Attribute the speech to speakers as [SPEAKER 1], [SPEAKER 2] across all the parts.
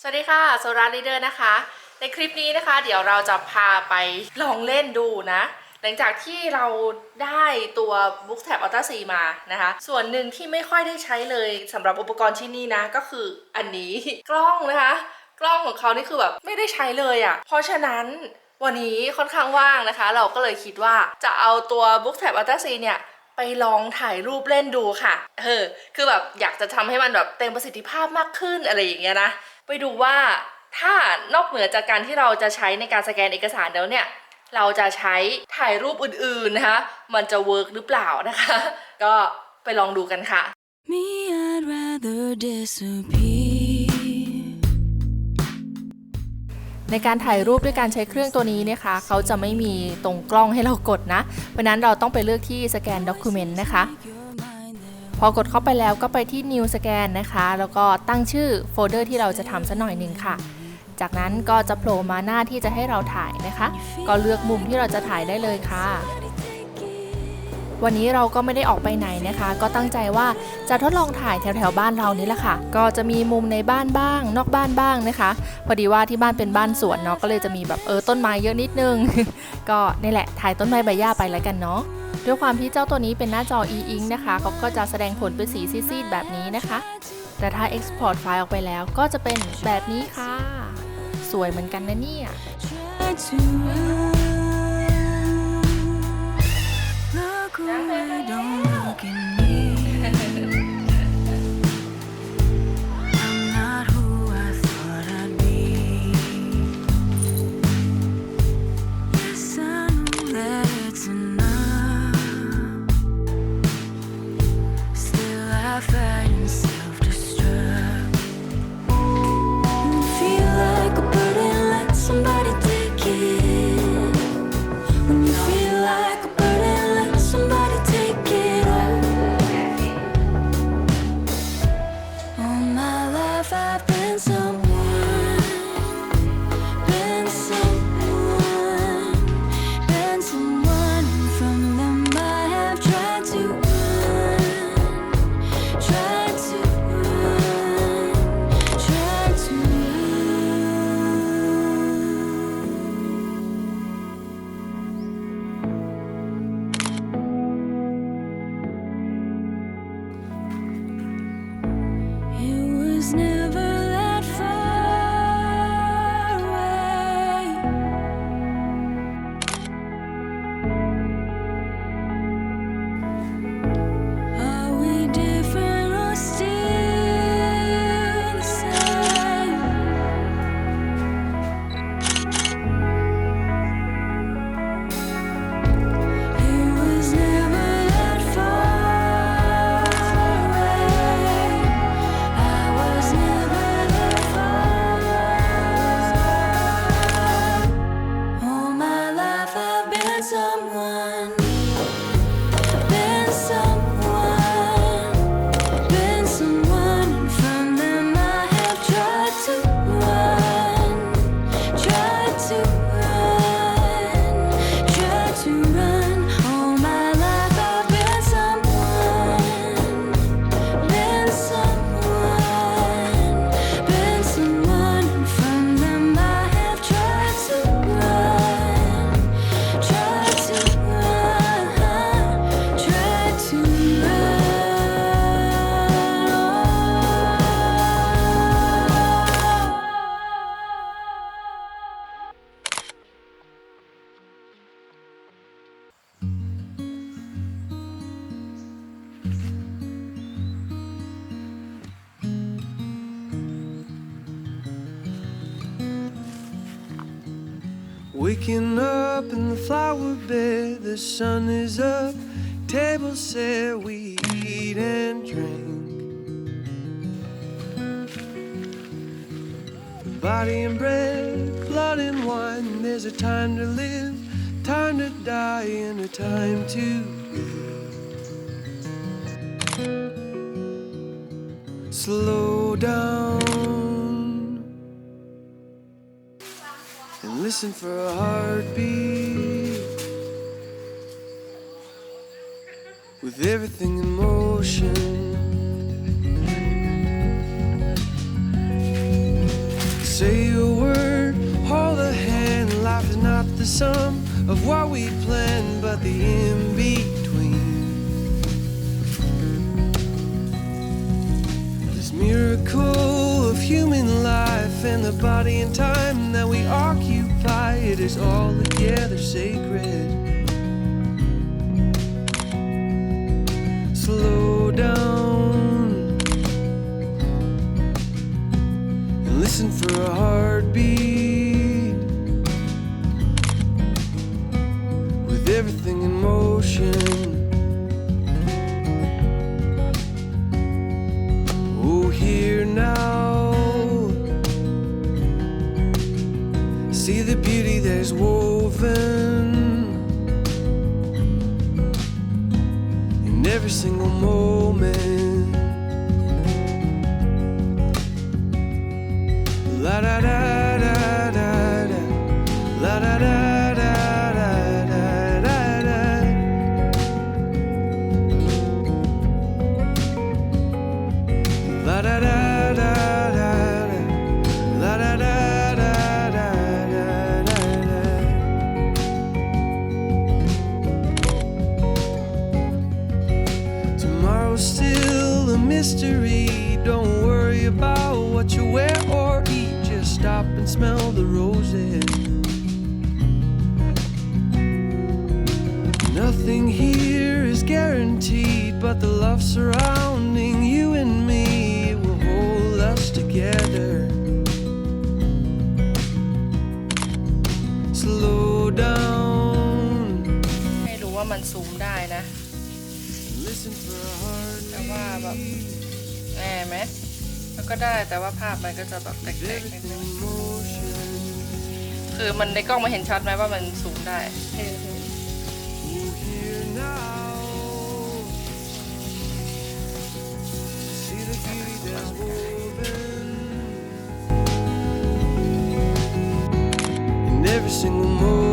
[SPEAKER 1] สวัสดีค่ะโซราลีเดอร์นะคะ ในคลิปนี้นะคะ เดี๋ยวเราจะพาไปลองเล่นดูนะ หลังจากที่เราได้ตัว Book Tab Ultra C มานะคะ ส่วนหนึ่งที่ไม่ค่อยได้ใช้เลยสำหรับอุปกรณ์ชิ้นนี้นะ ก็คืออันนี้กล้องนะคะ กล้องของเขานี่คือแบบไม่ได้ใช้เลยอะ่ะ เพราะฉะนั้นวันนี้ค่อนข้างว่างนะคะ เราก็เลยคิดว่าจะเอาตัว Book Tab Ultra C เนี่ยไปลองถ่ายรูปเล่นดูค่ะ เออ คือแบบอยากจะทำให้มันแบบเต็มประสิทธิภาพมากขึ้นอะไรอย่างเงี้ยนะ ไปดูว่าถ้านอกเหนือจากการที่เราจะใช้ในการสแกนเอกสารแล้วเนี่ยเราจะใช้ถ่ายรูปอื่นๆนะคะ มันจะเวิร์กหรือเปล่านะคะ ก็ไปลองดูกันค่ะ
[SPEAKER 2] Me, I'd rather disappear.
[SPEAKER 1] ในการถ่ายรูปด้วยการใช้เครื่องตัวนี้นะคะเขาจะไม่มีตรงกล้องให้เรากดนะ เพราะฉะนั้นเราต้องไปเลือกที่สแกนด็อกิเมนต์นะคะ
[SPEAKER 2] Your mind there.
[SPEAKER 1] พอกดเข้าไปแล้วก็ไปที่ New Scan นะคะ แล้วก็ตั้งชื่อโฟลเดอร์ที่เราจะทำสักหน่อยหนึ่งค่ะ จากนั้นก็จะโผล่มาหน้าที่จะให้เราถ่ายนะคะ ก็เลือกมุมที่เราจะถ่ายได้เลยค่ะ วันนี้เราก็ไม่ได้ออกไปไหนนะคะ ก็ตั้งใจว่าจะทดลองถ่ายแถวๆบ้านเรานี่แหละค่ะ ก็จะมีมุมในบ้านบ้าง นอกบ้านบ้างนะคะ พอดีว่าที่บ้านเป็นบ้านสวนเนาะก็เลยจะมีแบบเออต้นไม้เยอะนิดนึง ก็นี่แหละถ่ายต้นไม้ใบหญ้าไปแล้วกันเนาะ ด้วยความที่เจ้าตัวนี้เป็นหน้าจอ e-ink นะคะเขาก็จะแสดงผลเป็นสีซีดๆแบบนี้นะคะ แต่ถ้า export ไฟล์ออกไปแล้วก็จะเป็นแบบนี้ค่ะ สวยเหมือนกันนะเนี่ย
[SPEAKER 2] Try to run. Look away, don't look at me.
[SPEAKER 3] Waking up in the flower bed, the sun is up, table set, we eat and drink. Body and bread, blood and wine, there's a time to live, time to die, and a time to live. Slow down listen for a heartbeat. With everything in motion, Say a word, hold a hand. Life is not the sum of what we plan, but the in between. This miracle the body and time that we occupy, it is all together sacred. Slow down. And listen for a heartbeat every single moment. La da da mystery. Don't worry about what you wear or eat. Just stop and smell the roses. Nothing here is guaranteed, but the love surrounding you and me will hold us together. Slow down,
[SPEAKER 1] ให้รู้ว่ามันซูมได้นะ
[SPEAKER 3] listen for a
[SPEAKER 1] แต่ว่าแบบแง่ไหมมันก็ได้แต่ว่าภาพมันก็จะแบบแตกๆนิดนึงคือมันในกล้องมาเห็นชัดไหมว่ามันสูงได้
[SPEAKER 3] เห็นเ every single move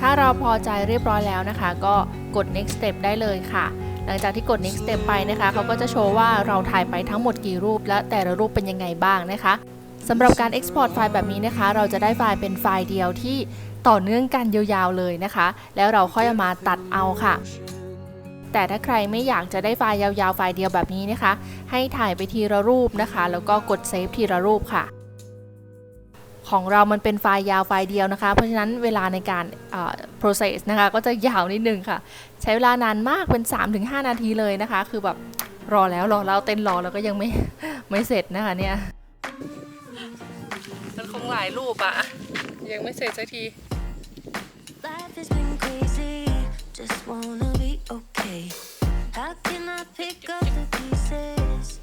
[SPEAKER 1] ถ้าเราพอใจเรียบร้อยแล้วนะคะ ก็กด next step ได้เลยค่ะ หลังจากที่กด next step ไปนะคะเขาก็จะโชว์ว่าเราถ่ายไปทั้งหมดกี่รูป และแต่ละรูปเป็นยังไงบ้างนะคะสำหรับการ export ไฟล์แบบนี้นะคะ เราจะได้ไฟล์เป็นไฟล์เดียวที่ต่อเนื่องกันยาวๆเลยนะคะ แล้วเราค่อยมาตัดเอาค่ะ แต่ถ้าใครไม่อยากจะได้ไฟล์ยาวๆไฟล์เดียวแบบนี้นะคะ ให้ถ่ายไปทีละรูปนะคะ แล้วก็กดเซฟทีละรูปค่ะ ของเรามันเป็นไฟล์ยาวไฟล์เดียวนะคะ เพราะฉะนั้นเวลาในการเอ่อ process นะคะ ก็จะยาวนิดนึงค่ะ ใช้เวลานานมากเป็น 3-5 นาทีเลยนะคะ คือแบบรอแล้วรอแล้วเต้นรอแล้วก็ยังไม่ไม่เสร็จนะคะเนี่ยมันคงหลายรูปอะยังไม่เสร็จสักที
[SPEAKER 2] Life has been crazy, just wanna be okay. How can I pick up the pieces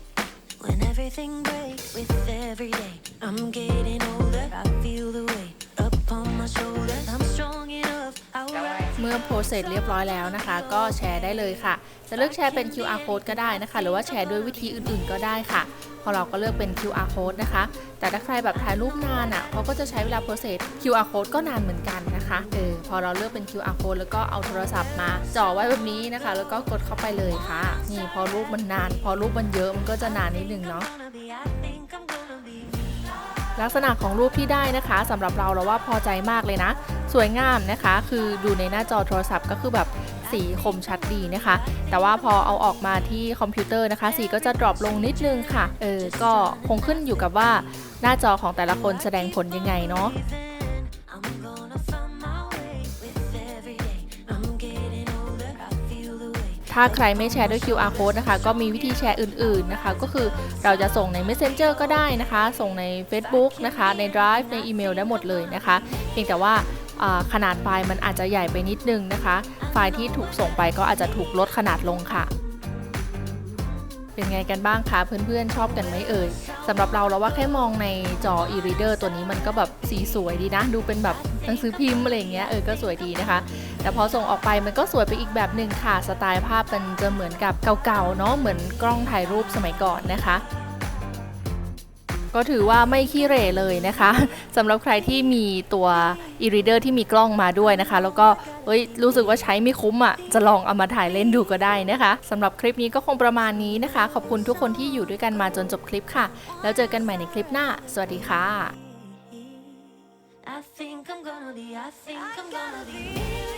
[SPEAKER 2] when everything breaks with every day? I'm getting older, I feel the weight upon my shoulders. I'm strong enough, I'll rise.
[SPEAKER 1] เมื่อโพสเสร็จเรียบร้อยแล้วนะคะ ก็แชร์ได้เลยค่ะ จะเลือกแชร์เป็น QR code ก็ได้นะคะ หรือว่าแชร์ด้วยวิธีอื่นๆก็ได้ค่ะ พอเราก็เลือกเป็น QR code นะคะ แต่ถ้าใครแบบถ่ายรูปนานอะเขาก็จะใช้เวลาโพสเซส QR code ก็นานเหมือนกัน นะคะเออพอเราเลือกเป็น QR code แล้วก็เอาโทรศัพท์มาจ่อไว้แบบนี้นะคะ แล้วก็กดเข้าไปเลยค่ะ นี่พอรูปมันนาน พอรูปมันเยอะมันก็จะนานนิดนึงเนาะลักษณะของรูปที่ได้นะคะสำหรับเราเราว่าพอใจมากเลยนะ สวยงามนะคะ คือดูในหน้าจอโทรศัพท์ก็คือแบบสีคมชัดดีนะคะ แต่ว่าพอเอาออกมาที่คอมพิวเตอร์นะคะ สีก็จะดรอปลงนิดนึงค่ะเออก็คงขึ้นอยู่กับว่าหน้าจอของแต่ละคนแสดงผลยังไงเนาะ ถ้าใครไม่แชร์ด้วย QR code นะคะ ก็มีวิธีแชร์อื่นๆนะคะ ก็คือเราจะส่งใน Messenger ก็ได้นะคะ ส่งใน Facebook นะคะ ใน Drive ในอีเมลได้หมดเลยนะคะ เพียงแต่ว่าขนาดไฟล์มันอาจจะใหญ่ไปนิดนึงนะคะ ไฟล์ที่ถูกส่งไปก็อาจจะถูกลดขนาดลงค่ะเป็นไงกันบ้างคะเพื่อนๆชอบกันไหมเอ่ยสำหรับเราเราว่าแค่มองในจอ e-reader ตัวนี้มันก็แบบสีสวยดีนะ ดูเป็นแบบหนังสือพิมพ์อะไรอย่างเงี้ยเออก็สวยดีนะคะ แต่พอส่งออกไปมันก็สวยไปอีกแบบหนึ่งค่ะสไตล์ภาพมันจะเหมือนกับเก่าๆเนาะเหมือนกล้องถ่ายรูปสมัยก่อนนะคะก็ถือว่าไม่ขี้เหร่เลยนะคะสำหรับใครที่มีตัว e-reader ที่มีกล้องมาด้วยนะคะ แล้วก็เอ้ยรู้สึกว่าใช้ไม่คุ้มอะ จะลองเอามาถ่ายเล่นดูก็ได้นะคะสำหรับคลิปนี้ก็คงประมาณนี้นะคะ ขอบคุณทุกคนที่อยู่ด้วยกันมาจนจบคลิปค่ะ แล้วเจอกันใหม่ในคลิปหน้า สวัสดีค่ะ
[SPEAKER 2] I think I'm gonna be, I think I'm gonna be.